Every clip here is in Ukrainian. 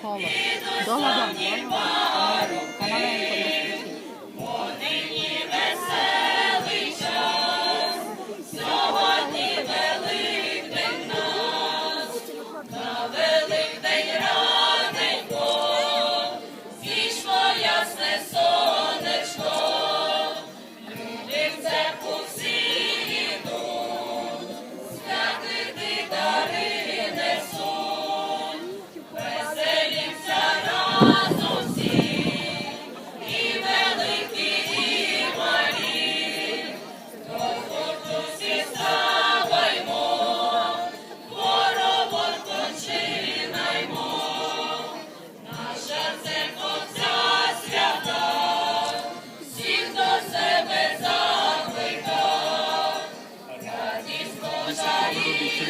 cola. Dona Dona.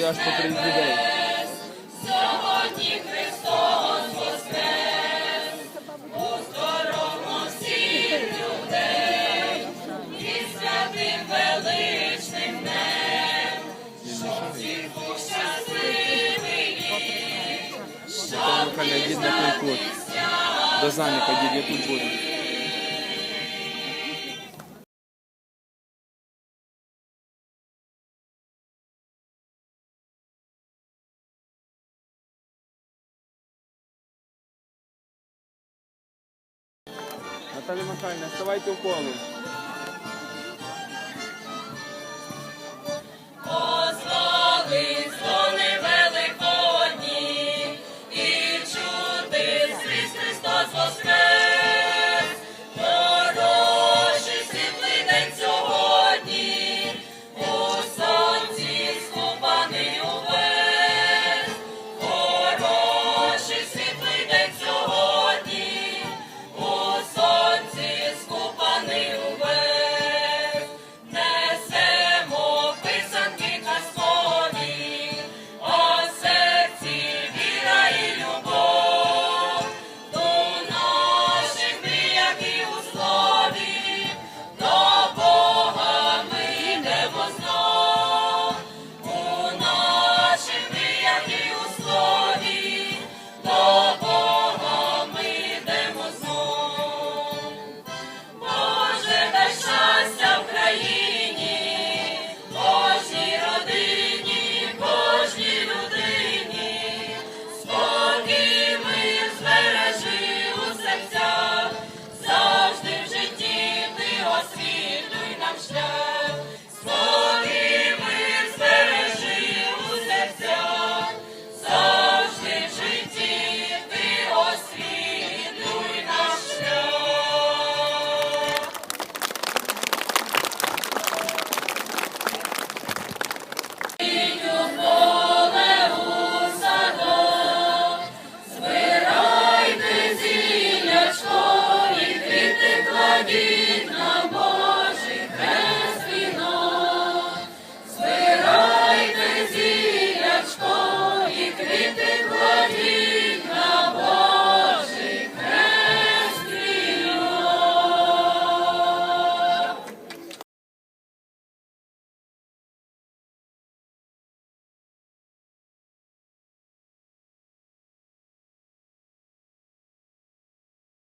Аж по 30 людей. сьогодні Христос воскрес, поздоровмо всіх людей, і святим величним днем, що всіх був щасливий. До Заніка йдіть, я тут буду. Наталя Михайлівна, вставайте в коло.